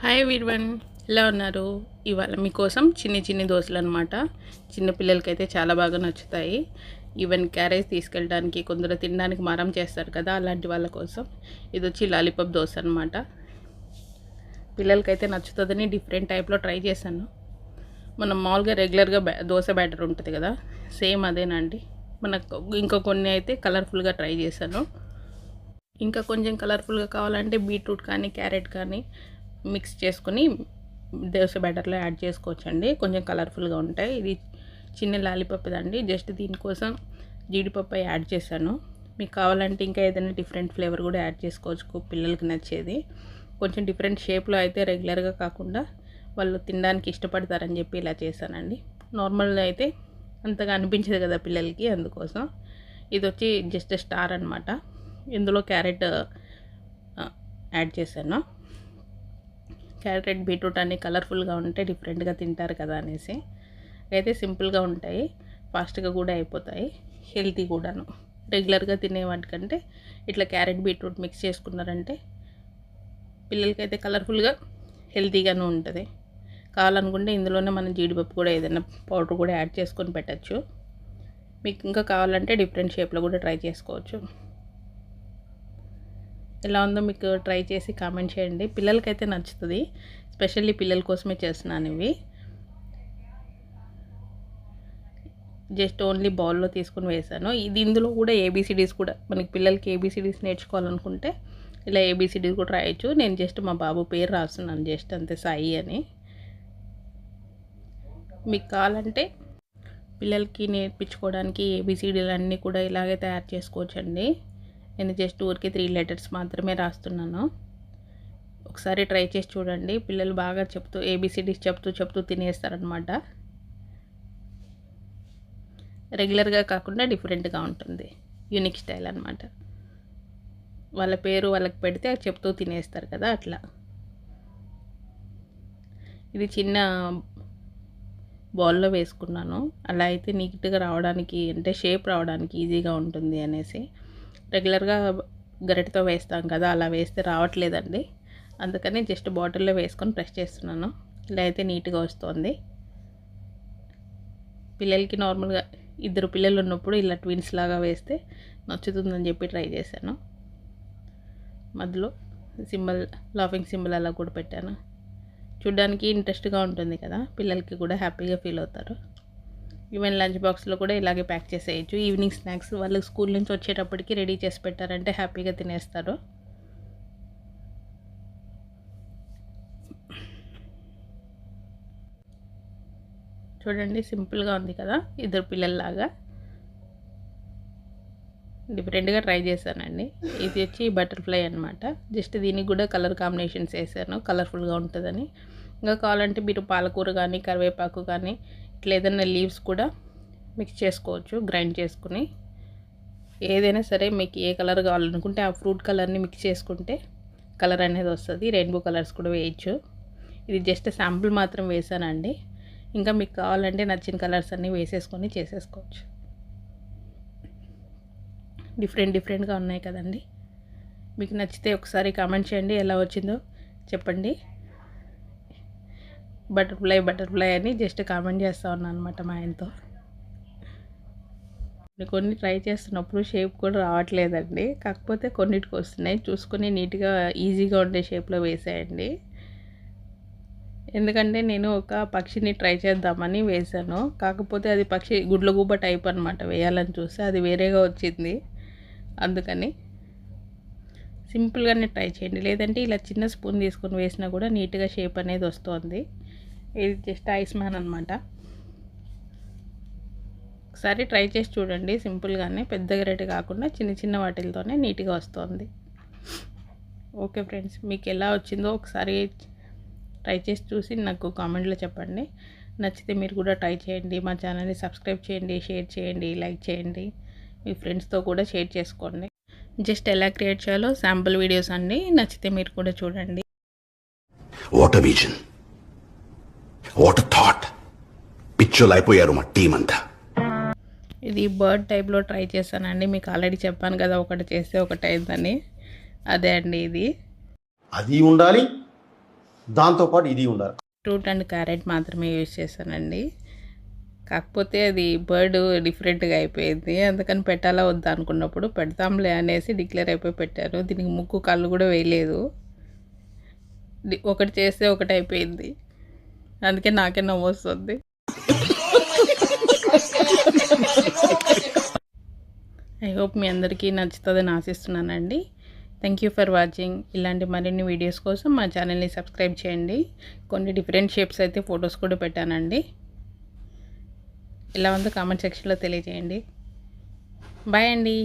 Hi వీర్వన్ ఎలా ఉన్నారు? ఇవాళ మీకోసం చిన్ని చిన్ని దోశలు అనమాట చిన్న పిల్లలకైతే చాలా బాగా నచ్చుతాయి. ఈవెన్ క్యారేజ్ తీసుకెళ్ళడానికి కొందరు తినడానికి మారం చేస్తారు కదా అలాంటి వాళ్ళ కోసం ఇది వచ్చి లాలీపాప్ దోశ అనమాట పిల్లలకైతే నచ్చుతుందని డిఫరెంట్ టైప్లో ట్రై చేశాను. మనం మామూలుగా రెగ్యులర్గా దోశ బ్యాటర్ ఉంటుంది కదా సేమ్ అదేనండి. మనకు ఇంకా కొన్ని అయితే కలర్ఫుల్గా ట్రై చేశాను. ఇంకా కొంచెం కలర్ఫుల్గా కావాలంటే బీట్రూట్ కానీ క్యారెట్ కానీ మిక్స్ చేసుకొని దోశ బ్యాటర్లో యాడ్ చేసుకోవచ్చండి. కొంచెం కలర్ఫుల్గా ఉంటాయి. ఇది చిన్న లాలీపప్ అండి జస్ట్ దీనికోసం జీడిపప్పు యాడ్ చేశాను. మీకు కావాలంటే ఇంకా ఏదైనా డిఫరెంట్ ఫ్లేవర్ కూడా యాడ్ చేసుకోవచ్చు పిల్లలకి నచ్చేది. కొంచెం డిఫరెంట్ షేప్లో అయితే రెగ్యులర్గా కాకుండా వాళ్ళు తినడానికి ఇష్టపడతారని చెప్పి ఇలా చేశానండి. నార్మల్గా అయితే అంతగా అనిపించదు కదా పిల్లలకి అందుకోసం. ఇది వచ్చి జస్ట్ స్టార్ అనమాట ఇందులో క్యారెట్ యాడ్ చేశాను. క్యారెట్ బీట్రూట్ అన్ని కలర్ఫుల్గా ఉంటే డిఫరెంట్గా తింటారు కదా అనేసి. అయితే సింపుల్గా ఉంటాయి ఫాస్ట్గా కూడా అయిపోతాయి హెల్తీ కూడాను. రెగ్యులర్గా తినే వాటికంటే ఇట్లా క్యారెట్ బీట్రూట్ మిక్స్ చేసుకున్నారంటే పిల్లలకైతే కలర్ఫుల్గా హెల్తీగాను ఉంటుంది. కావాలనుకుంటే ఇందులోనే మనం జీడిపప్పు కూడా ఏదైనా పౌడర్ కూడా యాడ్ చేసుకొని పెట్టచ్చు. మీకు ఇంకా కావాలంటే డిఫరెంట్ షేప్లో కూడా ట్రై చేసుకోవచ్చు. ఎలా ఉందో మీకు ట్రై చేసి కామెంట్ చేయండి. పిల్లలకైతే నచ్చుతుంది. స్పెషల్లీ పిల్లల కోసమే చేస్తున్నాను ఇవి. జస్ట్ ఓన్లీ బౌల్లో తీసుకుని వేసాను. ఇది ఇందులో కూడా ఏబీసీడీస్ కూడా మనకి పిల్లలకి ఏబీసీడీస్ నేర్చుకోవాలనుకుంటే ఇలా ఏబీసీడీస్ కూడా రాయొచ్చు. నేను జస్ట్ మా బాబు పేరు రాస్తున్నాను జస్ట్ అంతే సాయి అని. మీకు కావాలంటే పిల్లలకి నేర్పించుకోవడానికి ఏబీసీడీలు అన్నీ కూడా ఇలాగే తయారు చేసుకోవచ్చండి. నేను జస్ట్ ఊరికి త్రీ లెటర్స్ మాత్రమే రాస్తున్నాను. ఒకసారి ట్రై చేసి చూడండి. పిల్లలు బాగా చెప్తూ ఏబిసిడీస్ చెప్తూ చెప్తూ తినేస్తారనమాట రెగ్యులర్గా కాకుండా డిఫరెంట్గా ఉంటుంది. యూనిక్ స్టైల్ అనమాట వాళ్ళ పేరు వాళ్ళకి పెడితే చెప్తూ తినేస్తారు కదా అట్లా. ఇది చిన్న బౌల్లో వేసుకున్నాను. అలా అయితే నీట్గా రావడానికి అంటే షేప్ రావడానికి ఈజీగా ఉంటుంది అనేసి. రెగ్యులర్గా గరిటతో వేస్తాం కదా అలా వేస్తే రావట్లేదండి. అందుకని జస్ట్ బాటిల్లో వేసుకొని ప్రెస్ చేస్తున్నాను. ఇలా అయితే నీట్గా వస్తుంది. పిల్లలకి నార్మల్గా ఇద్దరు పిల్లలు ఉన్నప్పుడు ఇలా ట్విన్స్ లాగా వేస్తే నచ్చుతుందని చెప్పి ట్రై చేశాను. మధ్యలో సింబల్ లాఫింగ్ సింబల్ అలా కూడా పెట్టాను. చూడ్డానికి ఇంట్రెస్ట్గా ఉంటుంది కదా పిల్లలకి కూడా హ్యాపీగా ఫీల్ అవుతారు. ఈవెన్ లంచ్ బాక్స్లో కూడా ఇలాగే ప్యాక్ చేసేయచ్చు. ఈవినింగ్ స్నాక్స్ వాళ్ళు స్కూల్ నుంచి వచ్చేటప్పటికి రెడీ చేసి పెట్టారంటే హ్యాపీగా తినేస్తారు. చూడండి సింపుల్గా ఉంది కదా ఇద్దరు పిల్లల్లాగా. డిఫరెంట్గా ట్రై చేశానండి. ఇది వచ్చి బటర్ఫ్లై అనమాట జస్ట్ దీనికి కూడా కలర్ కాంబినేషన్స్ వేసాను. కలర్ఫుల్గా ఉంటుందని. ఇంకా కావాలంటే మీరు పాలకూర కానీ కరివేపాకు కానీ ఇట్లా ఏదైనా లీవ్స్ కూడా మిక్స్ చేసుకోవచ్చు గ్రైండ్ చేసుకుని. ఏదైనా సరే మీకు ఏ కలర్ కావాలనుకుంటే ఆ ఫ్రూట్ కలర్ని మిక్స్ చేసుకుంటే కలర్ అనేది వస్తుంది. రెయిన్బో కలర్స్ కూడా వేయచ్చు. ఇది జస్ట్ శాంపుల్ మాత్రం వేసానండి. ఇంకా మీకు కావాలంటే నచ్చిన కలర్స్ అన్నీ వేసేసుకొని చేసేసుకోవచ్చు. డిఫరెంట్ డిఫరెంట్గా ఉన్నాయి కదండి. మీకు నచ్చితే ఒకసారి కామెంట్ చేయండి ఎలా వచ్చిందో చెప్పండి. బటర్ఫ్లై బటర్ఫ్లై అని జస్ట్ కామెంట్ చేస్తూ ఉన్నాను అనమాట మా ఆయనతో. కొన్ని ట్రై చేస్తున్నప్పుడు షేప్ కూడా రావట్లేదండి. కాకపోతే కొన్నిటికి వస్తున్నాయి. చూసుకొని నీట్గా ఈజీగా ఉండే షేప్లో వేసేయండి. ఎందుకంటే నేను ఒక పక్షిని ట్రై చేద్దామని వేశాను కాకపోతే అది పక్షి గుడ్లగూబ టైప్ అనమాట వేయాలని చూస్తే అది వేరేగా వచ్చింది. అందుకని సింపుల్గానే ట్రై చేయండి. లేదంటే ఇలా చిన్న స్పూన్ తీసుకొని వేసినా కూడా నీట్గా షేప్ అనేది వస్తుంది. ఇది జస్ట్ ఐస్ మ్యాన్ అనమాట ఒకసారి ట్రై చేసి చూడండి సింపుల్గానే పెద్ద రేటు కాకుండా చిన్న చిన్న వాటిలతోనే నీట్గా వస్తుంది. ఓకే ఫ్రెండ్స్ మీకు ఎలా వచ్చిందో ఒకసారి ట్రై చేసి చూసి నాకు కామెంట్లో చెప్పండి. నచ్చితే మీరు కూడా ట్రై చేయండి మా ఛానల్ని సబ్స్క్రైబ్ చేయండి షేర్ చేయండి లైక్ చేయండి మీ ఫ్రెండ్స్తో కూడా షేర్ చేసుకోండి. జస్ట్ ఎలా క్రియేట్ చేయాలో శాంపుల్ వీడియోస్ అండి నచ్చితే మీరు కూడా చూడండి. What vision what thought. పిచ్చోలు అయిపోయారు మా టీం అంతా. ఇది బర్డ్ టైప్లో ట్రై చేశానండి. మీకు ఆల్రెడీ చెప్పాను కదా ఒకటి చేస్తే ఒకటి అయిందని అదే అండి ఇది. అది ఉండాలి. దాంతోపాటు ఇది ఉండాలి. ఫ్రూట్ అండ్ క్యారెట్ మాత్రమే యూజ్ చేశానండి. కాకపోతే అది బర్డ్ డిఫరెంట్గా అయిపోయింది. అందుకని పెట్టాలా వద్దా అనుకున్నప్పుడు పెడతాంలే అనేసి డిక్లేర్ అయిపోయి పెట్టాను. దీనికి ముక్కు కళ్ళు కూడా వేయలేదు. ఒకటి చేస్తే ఒకటి అయిపోయింది. అందుకే నాకే నవ్వు వస్తుంది ఐ హోప్ మీ అందరికీ నచ్చుతుందని ఆశిస్తున్నానండి. థ్యాంక్ యూ ఫర్ వాచింగ్ ఇలాంటి మరిన్ని వీడియోస్ కోసం మా ఛానల్ని సబ్స్క్రైబ్ చేయండి. కొన్ని డిఫరెంట్ షేప్స్ అయితే ఫొటోస్ కూడా పెట్టానండి. ఎలా ఉందో కామెంట్ సెక్షన్లో తెలియజేయండి. బాయ్ అండి.